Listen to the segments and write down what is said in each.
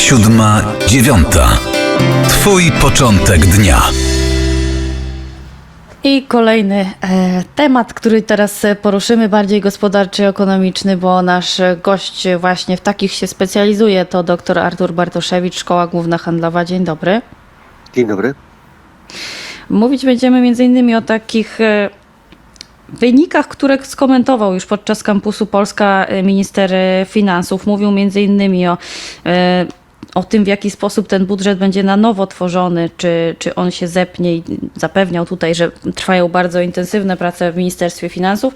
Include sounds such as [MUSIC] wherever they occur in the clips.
Siódma, dziewiąta. Twój początek dnia. I kolejny e, temat, który teraz e, poruszymy, bardziej gospodarczy, ekonomiczny, bo nasz gość właśnie w takich się specjalizuje, to dr Artur Bartoszewicz, Szkoła Główna Handlowa. Dzień dobry. Dzień dobry. Mówić będziemy m.in. o takich e, wynikach, które skomentował już podczas kampusu Polska e, minister e, finansów. Mówił m.in. o e, o tym, w jaki sposób ten budżet będzie na nowo tworzony, czy, czy on się zepnie i zapewniał tutaj, że trwają bardzo intensywne prace w Ministerstwie Finansów.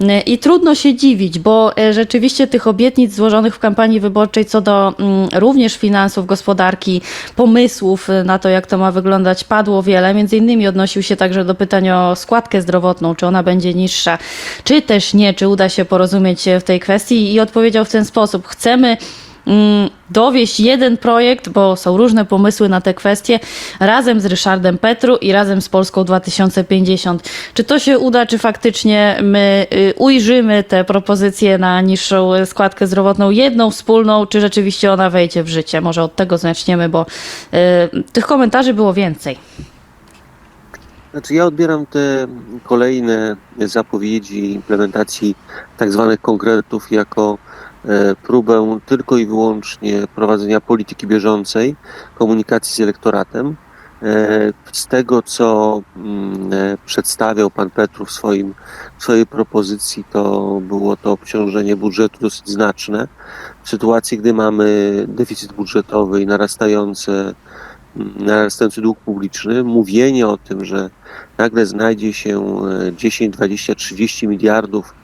E, I trudno się dziwić, bo e, rzeczywiście tych obietnic złożonych w kampanii wyborczej co do mm, również finansów, gospodarki, pomysłów e, na to, jak to ma wyglądać, padło wiele. Między innymi odnosił się także do pytań o składkę zdrowotną, czy ona będzie niższa, czy też nie, czy uda się porozumieć w tej kwestii i odpowiedział w ten sposób. Chcemy dowieść jeden projekt, bo są różne pomysły na te kwestie, razem z Ryszardem Petru i razem z Polską 2050. Czy to się uda, czy faktycznie my y, ujrzymy te propozycje na niższą składkę zdrowotną, jedną wspólną, czy rzeczywiście ona wejdzie w życie? Może od tego zaczniemy, bo y, tych komentarzy było więcej. Znaczy ja odbieram te kolejne zapowiedzi implementacji tak zwanych konkretów jako próbę tylko i wyłącznie prowadzenia polityki bieżącej, komunikacji z elektoratem. E, Z tego, co mm, e, przedstawiał pan Petru w, swoim, w swojej propozycji, to było to obciążenie budżetu dosyć znaczne. W sytuacji, gdy mamy deficyt budżetowy i narastające, mm, narastający dług publiczny, mówienie o tym, że nagle znajdzie się e, 10, 20, 30 miliardów e,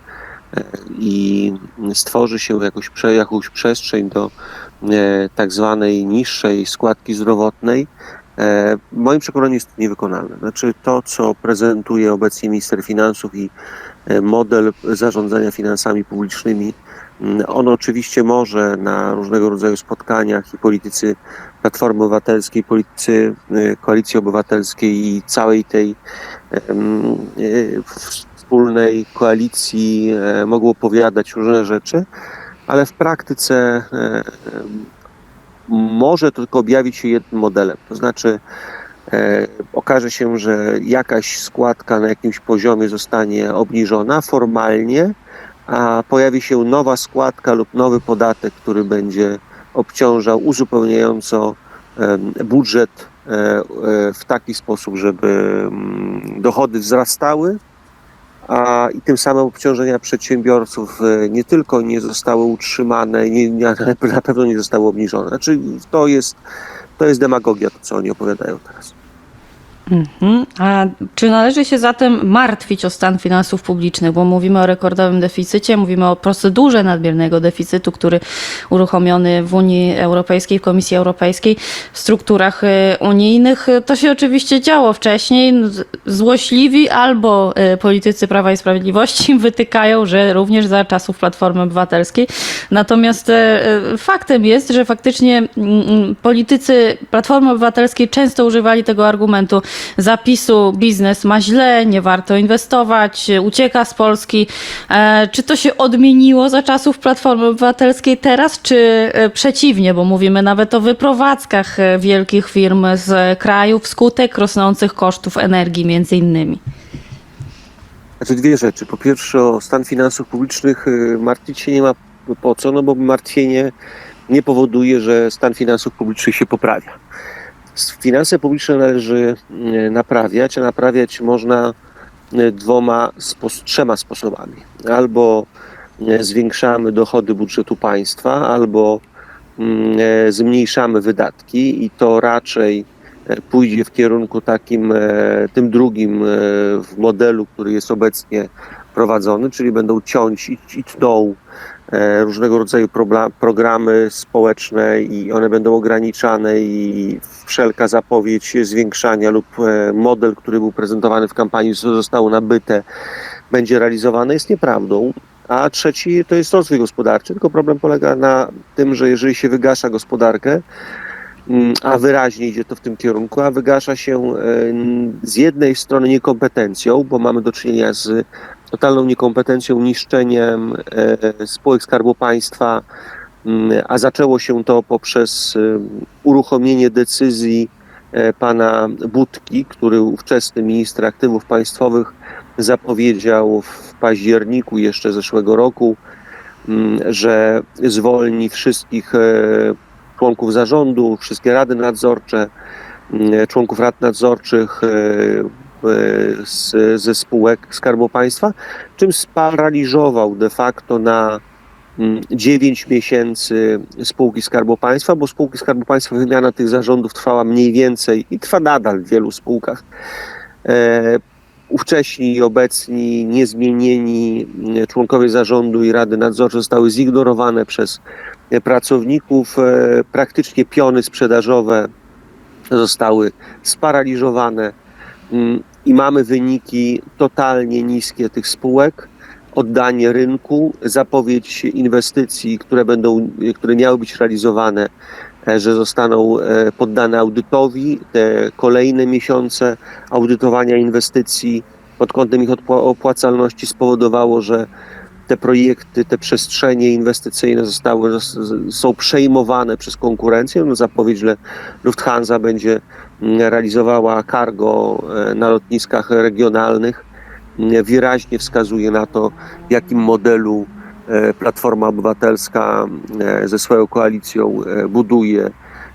i stworzy się jakoś, jakąś przestrzeń do e, tak zwanej niższej składki zdrowotnej, e, w moim przekonaniu jest to niewykonalne. Znaczy to, co prezentuje obecnie minister finansów i e, model zarządzania finansami publicznymi, on oczywiście może na różnego rodzaju spotkaniach i politycy Platformy Obywatelskiej, politycy Koalicji Obywatelskiej i całej tej wspólnej koalicji e, mogą opowiadać różne rzeczy, ale w praktyce e, em, może tylko objawić się jednym modelem. To znaczy e, okaże się, że jakaś składka na jakimś poziomie zostanie obniżona formalnie, a pojawi się nowa składka lub nowy podatek, który będzie obciążał uzupełniająco budżet e, e, w taki sposób, żeby mm, dochody wzrastały, a i tym samym obciążenia przedsiębiorców e, nie tylko nie zostały utrzymane, nie, nie, [LAUGHS] na pewno nie zostały obniżone. Znaczy to jest, to jest demagogia, to co oni opowiadają teraz. Mhm. A czy należy się zatem martwić o stan finansów publicznych, bo mówimy o rekordowym deficycie, mówimy o procedurze nadmiernego deficytu, który uruchomiony w Unii Europejskiej, w Komisji Europejskiej, w strukturach y, unijnych. To się oczywiście działo wcześniej. Z- Złośliwi albo y, politycy Prawa i Sprawiedliwości [LAUGHS] wytykają, że również za czasów Platformy Obywatelskiej. Natomiast y, faktem jest, że faktycznie mm, mm, politycy Platformy Obywatelskiej często używali tego argumentu zapisu biznes ma źle, nie warto inwestować, ucieka z Polski. E, Czy to się odmieniło za czasów Platformy Obywatelskiej teraz, czy e, przeciwnie, bo mówimy nawet o wyprowadzkach e, wielkich firm z kraju wskutek rosnących kosztów energii między innymi? Znaczy dwie rzeczy. Po pierwsze o stan finansów publicznych martwić się nie ma po co, no bo martwienie nie powoduje, że stan finansów publicznych się poprawia. Finanse publiczne należy y, naprawiać, a naprawiać można y, dwoma, trzema sposobami. Albo y, zwiększamy dochody budżetu państwa, albo mm, e, zmniejszamy wydatki i to raczej e, pójdzie w kierunku takim, e, tym drugim e, w modelu, który jest obecnie prowadzony, czyli będą ciąć i, i tną e, różnego rodzaju programy społeczne i one będą ograniczane i wszelka zapowiedź zwiększania lub e, model, który był prezentowany w kampanii, co zostało nabyte, będzie realizowany, jest nieprawdą. A trzeci to jest rozwój gospodarczy, tylko problem polega na tym, że jeżeli się wygasza gospodarkę, Mm, a wyraźnie idzie to w tym kierunku, a wygasza się e, z jednej strony niekompetencją, bo mamy do czynienia z totalną niekompetencją, niszczeniem e, spółek Skarbu Państwa, Mm, A zaczęło się to poprzez y, uruchomienie decyzji e, pana Budki, który ówczesny minister aktywów państwowych zapowiedział w październiku jeszcze zeszłego roku, mm, że zwolni wszystkich e, członków zarządu, wszystkie rady nadzorcze, mm, członków rad nadzorczych e, e, z, ze spółek Skarbu Państwa, czym sparaliżował de facto na 9 miesięcy spółki Skarbu Państwa, bo spółki Skarbu Państwa, wymiana tych zarządów trwała mniej więcej i trwa nadal w wielu spółkach. E, ówcześni i obecni niezmienieni mm, członkowie zarządu i rady nadzorcze zostały zignorowane przez pracowników. E, praktycznie piony sprzedażowe zostały sparaliżowane mm, i mamy wyniki totalnie niskie tych spółek oddanie rynku, zapowiedź inwestycji, które będą, które miały być realizowane, e, że zostaną e, poddane audytowi. Te kolejne miesiące audytowania inwestycji pod kątem ich opłacalności spowodowało, że te projekty, te przestrzenie inwestycyjne zostały, zos- są przejmowane przez konkurencję. No, zapowiedź, że Lufthansa będzie mm, realizowała cargo e, na lotniskach regionalnych wyraźnie wskazuje na to, w jakim modelu e, Platforma Obywatelska e, ze swoją koalicją buduje,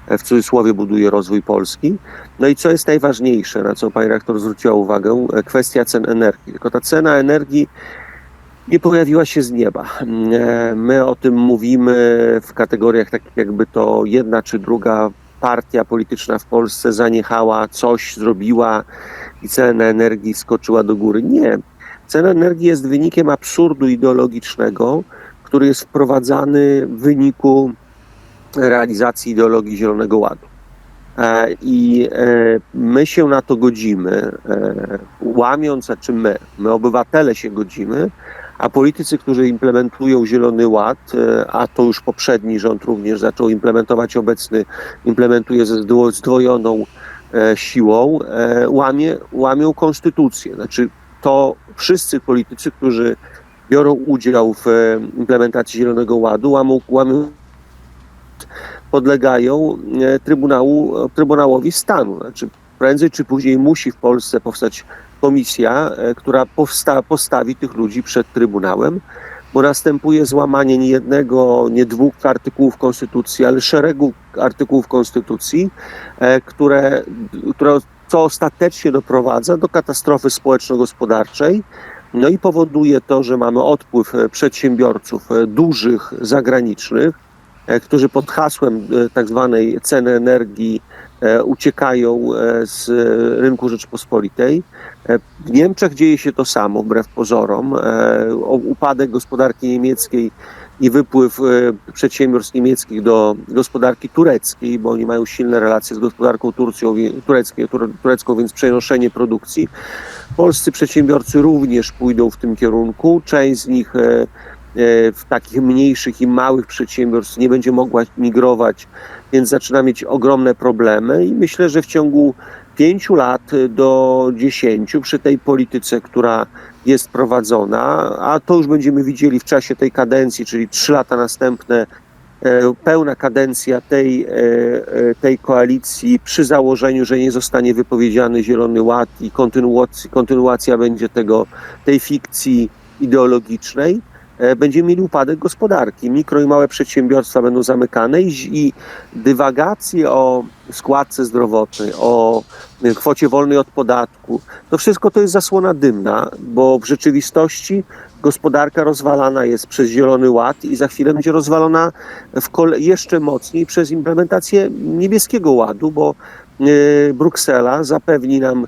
w cudzysłowie buduje rozwój Polski. No i co jest najważniejsze, na co pani rektor zwróciła uwagę, kwestia cen energii. Tylko ta cena energii nie pojawiła się z nieba. E, My o tym mówimy w kategoriach takich, jakby to jedna czy druga partia polityczna w Polsce zaniechała, coś zrobiła i cena energii skoczyła do góry. Nie. Cena energii jest wynikiem absurdu ideologicznego, który jest wprowadzany w wyniku realizacji ideologii Zielonego Ładu. E, I e, my się na to godzimy, e, łamiąc, a czy my, my obywatele się godzimy, a politycy, którzy implementują Zielony Ład, a to już poprzedni rząd również zaczął implementować, obecny implementuje ze zdwo- zdwojoną siłą, łamie, łamią konstytucję. Znaczy to wszyscy politycy, którzy biorą udział w implementacji Zielonego Ładu, łamią, łamią podlegają e, Trybunału, Trybunałowi Stanu. Znaczy prędzej czy później musi w Polsce powstać komisja, e, która powsta, postawi tych ludzi przed Trybunałem, bo następuje złamanie nie jednego, nie dwóch artykułów Konstytucji, ale szeregu artykułów Konstytucji, e, które, które co ostatecznie doprowadza do katastrofy społeczno-gospodarczej. No i powoduje to, że mamy odpływ e, przedsiębiorców e, dużych, zagranicznych, e, którzy pod hasłem e, tak zwanej ceny energii e, uciekają e, z e, rynku Rzeczpospolitej. E, W Niemczech dzieje się to samo, wbrew pozorom. E, Upadek gospodarki niemieckiej i wypływ e, przedsiębiorstw niemieckich do gospodarki tureckiej, bo oni mają silne relacje z gospodarką Turcją, tureckie, tur- turecką, więc przenoszenie produkcji. Polscy przedsiębiorcy również pójdą w tym kierunku. Część z nich e, e, w takich mniejszych i małych przedsiębiorstw nie będzie mogła migrować, więc zaczyna mieć ogromne problemy i myślę, że w ciągu pięciu lat do dziesięciu przy tej polityce, która jest prowadzona, a to już będziemy widzieli w czasie tej kadencji, czyli trzy lata następne, e, pełna kadencja tej, e, e, tej koalicji przy założeniu, że nie zostanie wypowiedziany Zielony Ład i kontynuacja, kontynuacja będzie tego, tej fikcji ideologicznej, e, będziemy mieli upadek gospodarki. Mikro i małe przedsiębiorstwa będą zamykane i, dywagacje o składce zdrowotnej, o y, kwocie wolnej od podatku, to wszystko to jest zasłona dymna, bo w rzeczywistości gospodarka rozwalana jest przez Zielony Ład i za chwilę będzie rozwalona jeszcze mocniej przez implementację Niebieskiego Ładu, bo y, Bruksela zapewni nam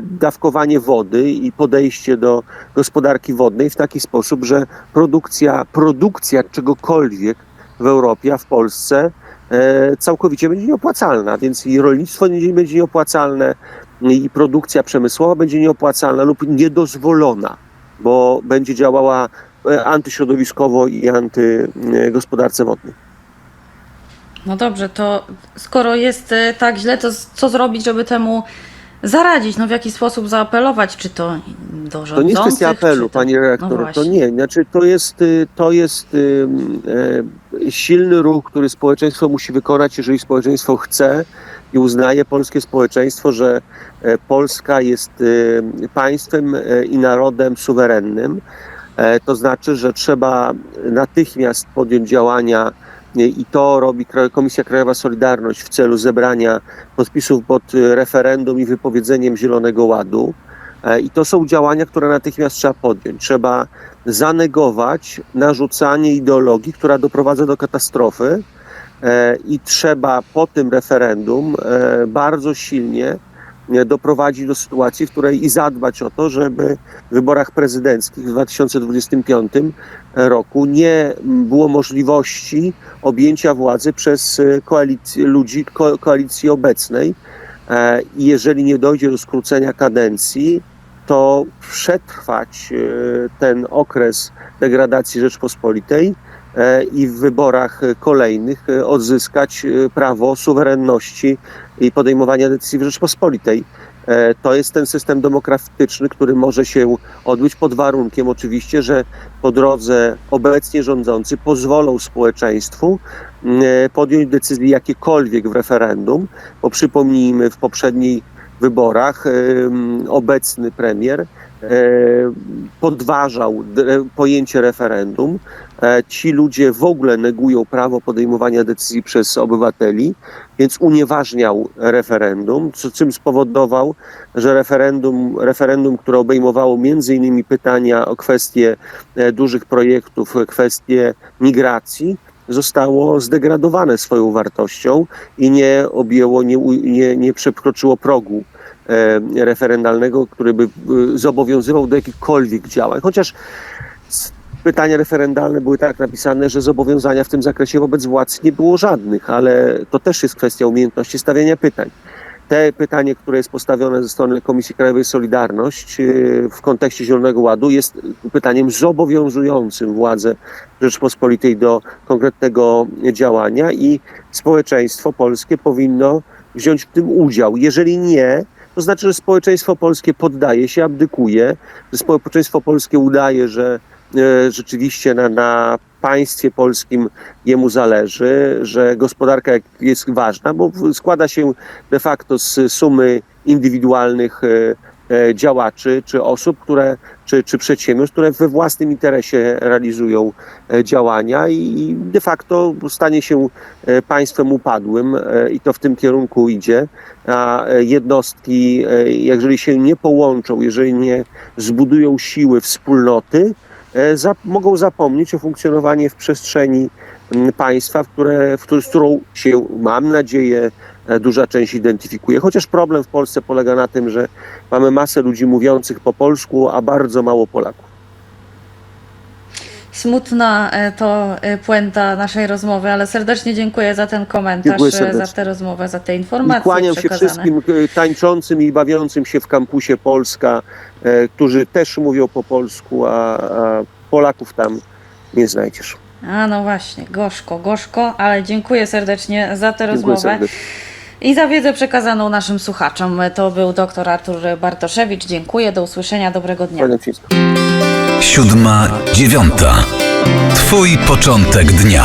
dawkowanie wody i podejście do gospodarki wodnej w taki sposób, że produkcja, produkcja czegokolwiek w Europie, a w Polsce e, całkowicie będzie nieopłacalna, więc i rolnictwo będzie nieopłacalne, i produkcja przemysłowa będzie nieopłacalna lub niedozwolona, bo będzie działała e, antyśrodowiskowo i antygospodarce wodnej. No dobrze, to skoro jest e, tak źle, to co zrobić, żeby temu zaradzić, no w jaki sposób zaapelować, czy to do rządzących? To nie jest kwestia apelu, to... panie redaktor. No to nie. Znaczy, to jest, y, to jest y, e, silny ruch, który społeczeństwo musi wykonać, jeżeli społeczeństwo chce i uznaje polskie społeczeństwo, że e, Polska jest y, państwem e, i narodem suwerennym. E, To znaczy, że trzeba natychmiast podjąć działania i to robi Komisja Krajowa Solidarność w celu zebrania podpisów pod y, referendum i wypowiedzeniem Zielonego Ładu. E, I to są działania, które natychmiast trzeba podjąć. Trzeba zanegować narzucanie ideologii, która doprowadza do katastrofy, e, i trzeba po tym referendum e, bardzo silnie doprowadzić do sytuacji, w której i zadbać o to, żeby w wyborach prezydenckich w 2025 roku nie było możliwości objęcia władzy przez e, koalicję, ludzi ko, koalicji obecnej. E, I jeżeli nie dojdzie do skrócenia kadencji, to przetrwać e, ten okres degradacji Rzeczpospolitej i w wyborach kolejnych odzyskać prawo suwerenności i podejmowania decyzji w Rzeczpospolitej. E, To jest ten system demokratyczny, który może się odbyć pod warunkiem oczywiście, że po drodze obecnie rządzący pozwolą społeczeństwu e, podjąć decyzje jakiekolwiek w referendum, bo przypomnijmy w poprzednich wyborach em, obecny premier e, podważał d- pojęcie referendum. E, Ci ludzie w ogóle negują prawo podejmowania decyzji przez obywateli, więc unieważniał referendum, co, czym spowodował, że referendum, referendum, które obejmowało innymi pytania o kwestie e, dużych projektów, e, kwestie migracji, zostało zdegradowane swoją wartością i nie objęło, nie, nie, nie przekroczyło progu e, referendalnego, który by e, zobowiązywał do jakichkolwiek działań. Chociaż pytania referendalne były tak napisane, że zobowiązania w tym zakresie wobec władz nie było żadnych, ale to też jest kwestia umiejętności stawiania pytań. Te pytanie, które jest postawione ze strony Komisji Krajowej Solidarność e, w kontekście Zielonego Ładu jest pytaniem zobowiązującym władzę Rzeczpospolitej do konkretnego działania i społeczeństwo polskie powinno wziąć w tym udział. Jeżeli nie, to znaczy, że społeczeństwo polskie poddaje się, abdykuje, że społeczeństwo polskie udaje, że e, rzeczywiście na, na państwie polskim jemu zależy, że gospodarka jest ważna, bo składa się de facto z sumy indywidualnych e, działaczy czy osób, które, czy, czy przedsiębiorstw, które we własnym interesie realizują e, działania i de facto stanie się e, państwem upadłym e, i to w tym kierunku idzie. A e, jednostki, e, jeżeli się nie połączą, jeżeli nie zbudują siły wspólnoty, e, mogą zapomnieć o funkcjonowaniu w przestrzeni m, państwa, w, które, w który, z którą się, mam nadzieję, e, duża część identyfikuje. Chociaż problem w Polsce polega na tym, że mamy masę ludzi mówiących po polsku, a bardzo mało Polaków. Smutna e, to e, puenta naszej rozmowy, ale serdecznie dziękuję za ten komentarz, Dziękuję e, za tę rozmowę, za te I informacje kłaniam się wszystkim tańczącym i bawiącym się w kampusie Polska, którzy też mówią po polsku, a, a Polaków tam nie znajdziesz. A no właśnie, gorzko, gorzko, ale dziękuję serdecznie za tę Dziękuję rozmowę serdecznie. I za wiedzę przekazaną naszym słuchaczom. To był dr Artur Bartoszewicz. Dziękuję, do usłyszenia, dobrego dnia. Siódma, dziewiąta. Twój początek dnia.